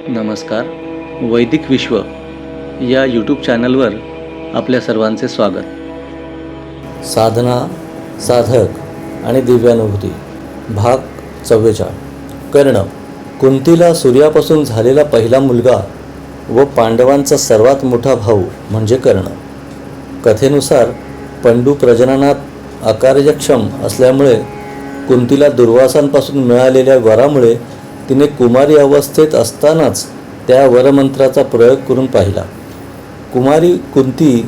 नमस्कार. वैदिक विश्व या यूट्यूब चॅनलवर आपल्या सर्वांचे स्वागत. साधना साधक आणि दिव्यानुभूती भाग चव्वेचाळ. कर्ण कुंतीला सूर्यापासून झालेला पहिला मुलगा व पांडवांचा सर्वात मोठा भाऊ म्हणजे कर्ण. कथेनुसार पंडू प्रजननात अकार्यक्षम असल्यामुळे कुंतीला दुर्वासांपासून मिळालेल्या वरामुळे तिने कुमारी अवस्थेत असतानाच त्या वरमंत्राचा प्रयोग करून पाहिला. कुमारी कुंती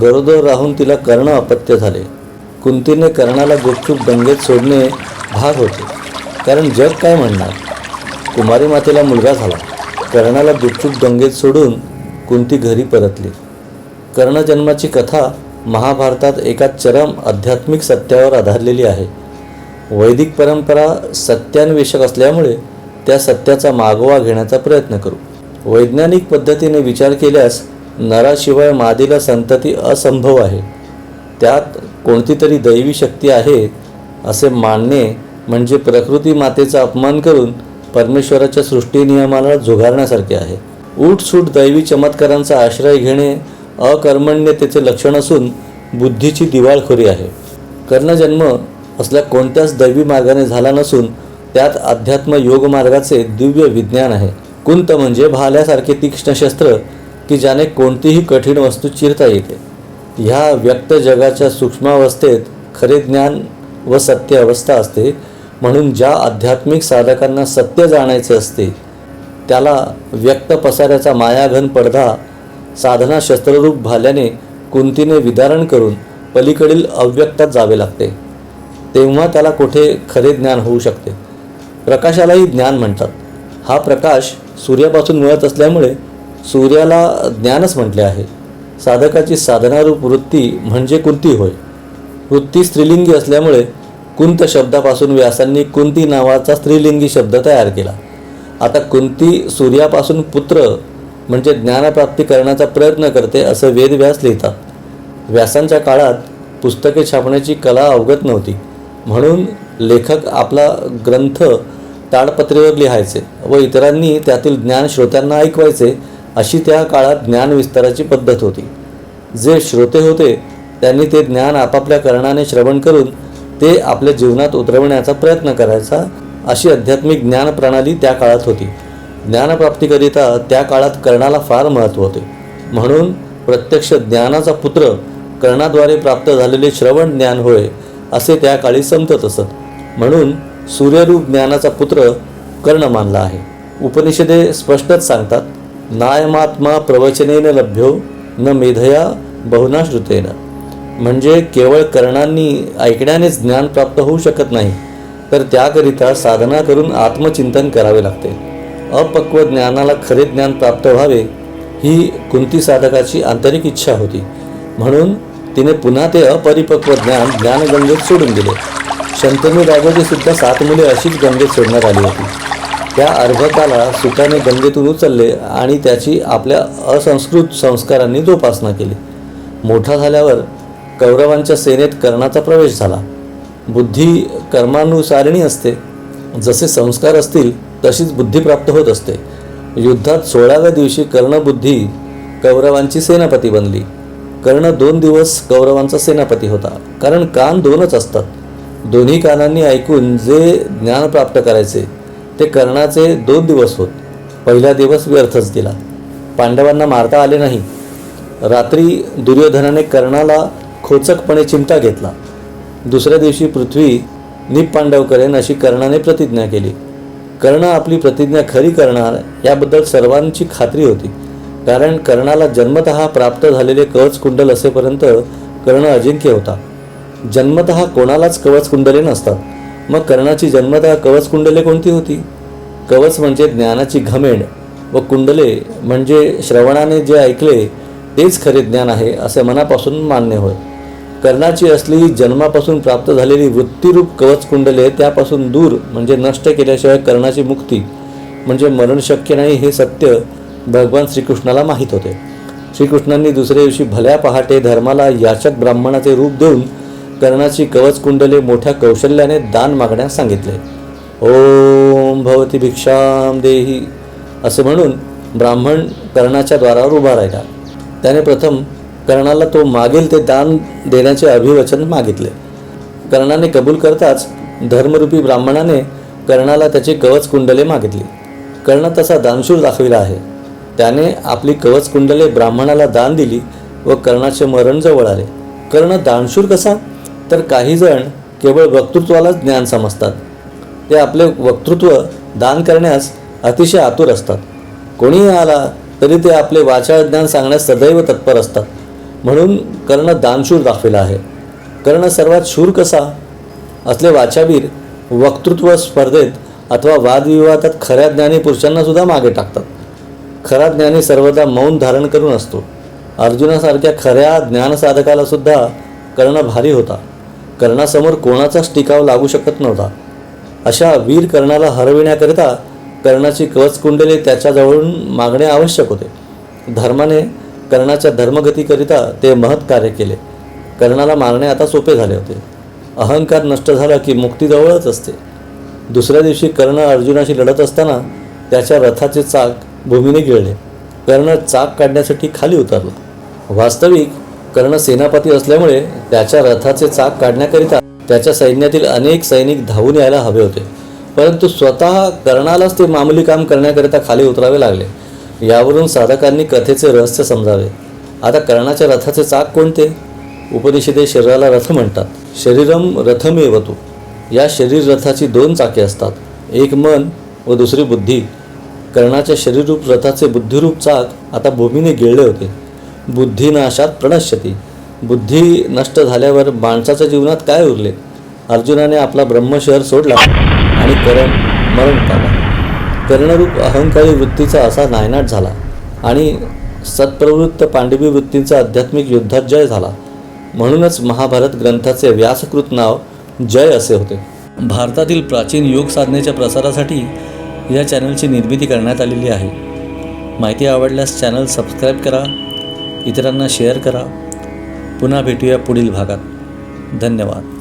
गरोदर राहून तिला कर्ण अपत्य झाले. कुंतीने कर्णाला गुपचूप दंगेत सोडणे भाग होते. कारण जग काय म्हणणार? कुमारी मातेला मुलगा झाला. कर्णाला गुपचूप दंगेत सोडून कुंती घरी परतली. कर्णजन्माची कथा महाभारतात एका चरम आध्यात्मिक सत्यावर आधारलेली आहे. वैदिक परंपरा सत्यान्वेषक असल्यामुळे त्या सत्याचा मागोवा घेण्याचा प्रयत्न करू. वैज्ञानिक पद्धतीने विचार केल्यास नराशिवाय मादीला संतती असंभव आहे. त्यात कोणती तरी दैवी शक्ती आहे असे मानणे म्हणजे प्रकृती मातेचा अपमान करून परमेश्वराच्या सृष्टी नियमाला झुगारण्यासारखे आहे. उठसूट दैवी चमत्कारांचा आश्रय घेणे अकर्मण्यतेचे लक्षण असून बुद्धीची दिवाळखोरी आहे. कर्णजन्म असल्या कोणत्याच दैवी मार्गाने झाला नसून त्यात अध्यात्म योग मार्गाचे दिव्य विज्ञान आहे. कुंत म्हणजे भाल्यासारखे तीक्ष्ण शस्त्र की ज्याने कोणतीही कठीण वस्तू चिरता येते. ह्या व्यक्त जगाच्या सूक्ष्मावस्थेत खरे ज्ञान व सत्य अवस्था असते. म्हणून ज्या आध्यात्मिक साधकांना सत्य जाणायचे असते त्याला व्यक्त पसाऱ्याचा मायाघन पडदा साधना शस्त्ररूप भाल्याने कुंतीने विदारण करून पलीकडील अव्यक्तात जावे लागते. तेव्हा त्याला कुठे खरे ज्ञान होऊ शकते. प्रकाशालाही ज्ञान म्हणतात. हा प्रकाश सूर्यापासून मिळत असल्यामुळे सूर्याला ज्ञानच म्हटले आहे. साधकाची साधनारूप वृत्ती म्हणजे कुंती होय. वृत्ती स्त्रीलिंगी असल्यामुळे कुंत शब्दापासून व्यासांनी कुंती नावाचा स्त्रीलिंगी शब्द तयार केला. आता कुंती सूर्यापासून पुत्र म्हणजे ज्ञानप्राप्ती करण्याचा प्रयत्न करते असं वेदव्यास लिहितात. व्यासांच्या काळात पुस्तके छापण्याची कला अवगत नव्हती. म्हणून लेखक आपला ग्रंथ ताडपत्रीवर लिहायचे व इतरांनी त्यातील ज्ञान श्रोत्यांना ऐकवायचे अशी त्या काळात ज्ञान विस्ताराची पद्धत होती. जे श्रोते होते त्यांनी ते ज्ञान आपापल्या कर्णाने श्रवण करून ते आपल्या जीवनात उतरवण्याचा प्रयत्न करायचा अशी आध्यात्मिक ज्ञान प्रणाली त्या काळात होती. ज्ञानप्राप्तीकरिता त्या काळात कर्णाला फार महत्त्व होते. म्हणून प्रत्यक्ष ज्ञानाचा पुत्र कर्णाद्वारे प्राप्त झालेले श्रवण ज्ञान होय असे त्या काळी समजत असत. म्हणून सूर्यरूप ज्ञानाचा पुत्र कर्ण मानला आहे. उपनिषदे स्पष्टच सांगतात नायमात्मा प्रवचनेन लभ्यो न मेधया बहुना श्रुतेन म्हणजे केवळ कर्णांनी ऐकण्यानेच ज्ञान प्राप्त होऊ शकत नाही तर त्याकरिता साधना करून आत्मचिंतन करावे लागते. अपक्व ज्ञानाला खरे ज्ञान प्राप्त व्हावे ही कुंती साधकाची आंतरिक इच्छा होती. म्हणून तिने पुन्हा ते अपरिपक्व ज्ञान ज्ञानगंगेत सोडून दिले. शंतनू राघोजी सुद्धा सात मुले अशीच गंगेत सोडण्यात आली होती. त्या अर्भकाला सुखाने गंगेतून उचलले आणि त्याची आपल्या असंस्कृत संस्कारांनी जोपासना केली. मोठा झाल्यावर कौरवांच्या सेनेत कर्णाचा प्रवेश झाला. बुद्धी कर्मानुसारिणी असते. जसे संस्कार असतील तशीच बुद्धी प्राप्त होत असते. युद्धात सोळाव्या दिवशी कर्णबुद्धी कौरवांची सेनापती बनली. कर्ण दोन दिवस कौरवांचा सेनापती होता. कारण कान दोनच असतात. दोन्ही कानांनी ऐकून जे ज्ञान प्राप्त करायचे ते कर्णाचे दोन दिवस होत. पहिला दिवस व्यर्थच गेला पांडवांना मारता आले नाही. रात्री दुर्योधनाने कर्णाला खोचकपणे चिमटा घेतला. दुसऱ्या दिवशी पृथ्वी निपांडव करेन अशी कर्णाने प्रतिज्ञा केली. कर्ण आपली प्रतिज्ञा खरी करणार याबद्दल सर्वांची खात्री होती. कारण कर्णाला जन्मत प्राप्त झालेले कवच कुंडल असेपर्यंत कर्ण अजिंक्य होता. जन्मत कोणालाच कवच कुंडले नसतात. मग कर्णाची जन्मत कवच कुंडले कोणती होती? कवच म्हणजे ज्ञानाची घमेंड व कुंडले म्हणजे श्रवणाने जे ऐकले तेच खरे ज्ञान आहे असे मनापासून मान्य होय. कर्णाची असली जन्मापासून प्राप्त झालेली वृत्तीरूप कवच कुंडले त्यापासून दूर म्हणजे नष्ट केल्याशिवाय कर्णाची मुक्ती म्हणजे मरण शक्य नाही हे सत्य भगवान श्रीकृष्णाला माहीत होते. श्रीकृष्णांनी दुसऱ्या दिवशी भल्या पहाटे धर्माला याचक ब्राह्मणाचे रूप देऊन कर्णाची कवच कुंडले मोठ्या कौशल्याने दान मागण्यास सांगितले. ओम भवती भिक्षाम देही असे म्हणून ब्राह्मण कर्णाच्या द्वारावर उभा राहिला. त्याने प्रथम कर्णाला तो मागेल ते दान देण्याचे अभिवचन मागितले. कर्णाने कबूल करताच धर्मरूपी ब्राह्मणाने कर्णाला त्याची कवच कुंडले मागितली. कर्ण तसा दानशूर दाखविला आहे. त्याने आपली कवच कुंडले ब्राह्मणाला दान दिली व कर्णाचे मरण जवळ आले. कर्ण दानशूर कसा? तर काही जण केवळ वक्तृत्वालाच ज्ञान समजतात. ते आपले वक्तृत्व दान करण्यास अतिशय आतुर असतात. कोणीही आला तरी ते आपले वाचाळ ज्ञान सांगण्यास सदैव तत्पर असतात. म्हणून कर्ण दानशूर दाखविला आहे. कर्ण सर्वात शूर कसा? असले वाचावीर वक्तृत्व स्पर्धेत अथवा वादविवादात खऱ्या ज्ञानी पुरुषांनासुद्धा मागे टाकतात. खरा ज्ञानी सर्वदा मौन धारण करून असतो. अर्जुनासारख्या खऱ्या ज्ञानसाधकाला सुद्धा कर्ण भारी होता. कर्णासमोर कोणाचाच टिकाव लागू शकत नव्हता. अशा वीर कर्णाला हरविण्याकरिता कर्णाची कवच कुंडले त्याच्याजवळून मागणे आवश्यक होते. धर्माने कर्णाच्या धर्मगतीकरिता ते महत् कार्य केले. कर्णाला मारणे आता सोपे झाले होते. अहंकार नष्ट झाला की मुक्ती जवळच असते. दुसऱ्या दिवशी कर्ण अर्जुनाशी लढत असताना त्याच्या रथाचे चाक भूमीने गिळले. कर्ण चाक काढण्यासाठी खाली उतरला. वास्तविक कर्ण सेनापती असल्यामुळे त्याच्या रथाचे चाक काढण्याकरिता त्याच्या सैन्यातील अनेक सैनिक धावून यायला हवे होते. परंतु स्वतः कर्णालाच ते मामूली काम करण्याकरिता खाली उतरावे लागले. यावरून साधकांनी कथेचे रहस्य समजावे. आता कर्णाच्या रथाचे चाक कोणते? उपनिषदे शरीराला रथ म्हणतात. शरीरम रथमेवतो. या शरीर रथाची दोन चाके असतात. एक मन व दुसरी बुद्धी. कर्णाच्या शरीररूप रथाचे बुद्धिरूप चाक आता भूमीने गिळले होते. बुद्धिनाशात प्रणश्यती. बुद्धी नष्ट झाल्यावर माणसाच्या जीवनात काय उरले? अर्जुनाने आपला ब्रह्मशहर सोडला आणि करण मरण पावला. कर्णरूप अहंकारी वृत्तीचा असा नायनाट झाला आणि सत्प्रवृत्त पांडवी वृत्तींचा आध्यात्मिक युद्धात जय झाला. म्हणूनच महाभारत ग्रंथाचे व्यासकृत नाव जय असे होते. भारतातील प्राचीन योग साधनेच्या प्रसारासाठी या चॅनलची निर्मिती करण्यात आलेली आहे. माहिती आवडल्यास चॅनल सबस्क्राईब करा इतरांना शेअर करा. पुन्हा भेटूया पुढील भागात. धन्यवाद.